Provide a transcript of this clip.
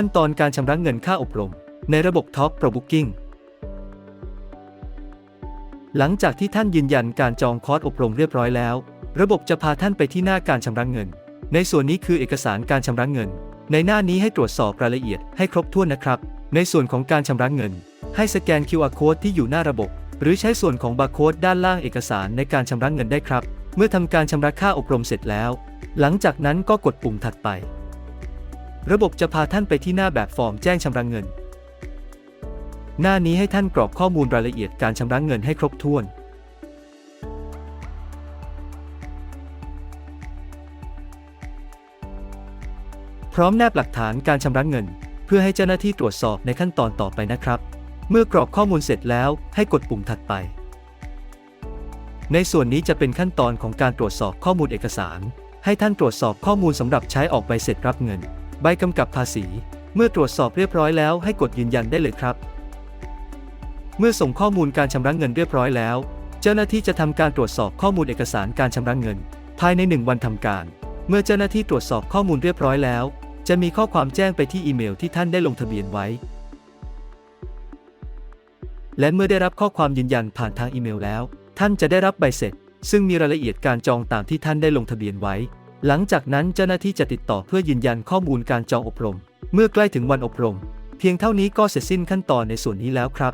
ขั้นตอนการชำระเงินค่าอบรม ในระบบ Talk Pro Booking หลังจากที่ท่านยืนยันการจองคอร์สอบรมเรียบร้อยแล้ว ระบบจะพาท่านไปที่หน้าการชำระเงิน ในส่วนนี้คือเอกสารการชำระเงิน ในหน้านี้ให้ตรวจสอบรายละเอียดให้ครบถ้วนนะครับ ในส่วนของการชำระเงิน ให้สแกน QR Code ที่อยู่หน้าระบบ หรือใช้ส่วนของบาร์โค้ดด้านล่างเอกสารในการชำระเงินได้ครับ เมื่อทำการชำระค่าอบรมเสร็จแล้ว หลังจากนั้นก็กดปุ่มถัดไป ระบบจะพาท่านไปที่หน้าแบบฟอร์มแจ้งชำระเงิน หน้านี้ให้ท่านกรอกข้อมูลรายละเอียดการชำระเงินให้ครบถ้วน พร้อมแนบหลักฐานการชำระเงิน เพื่อให้เจ้าหน้าที่ตรวจสอบในขั้นตอนต่อไปนะครับ เมื่อกรอกข้อมูลเสร็จแล้วให้กดปุ่มถัดไป ในส่วนนี้จะเป็นขั้นตอนของการตรวจสอบข้อมูลเอกสาร ให้ท่านตรวจสอบข้อมูลสำหรับใช้ออกใบเสร็จรับเงิน ใบกำกับภาษี เมื่อตรวจสอบเรียบร้อยแล้วให้กดยืนยันได้เลยครับ เมื่อส่งข้อมูลการชำระเงินเรียบร้อยแล้ว เจ้าหน้าที่จะทำการตรวจสอบข้อมูลเอกสารการชำระเงิน ภายใน 1 วันทำการ เมื่อเจ้าหน้าที่ตรวจสอบข้อมูลเรียบร้อยแล้ว จะมีข้อความแจ้งไปที่อีเมลที่ท่านได้ลงทะเบียนไว้ และเมื่อได้รับข้อความยืนยันผ่านทางอีเมลแล้ว ท่านจะได้รับใบเสร็จ ซึ่งมีรายละเอียดการจองตามที่ท่านได้ลงทะเบียนไว้ หลังจากนั้นเจ้าหน้าที่จะติดต่อเพื่อยืนยันข้อมูลการจองอบรม เมื่อใกล้ถึงวันอบรม เพียงเท่านี้ก็เสร็จสิ้นขั้นตอนในส่วนนี้แล้วครับ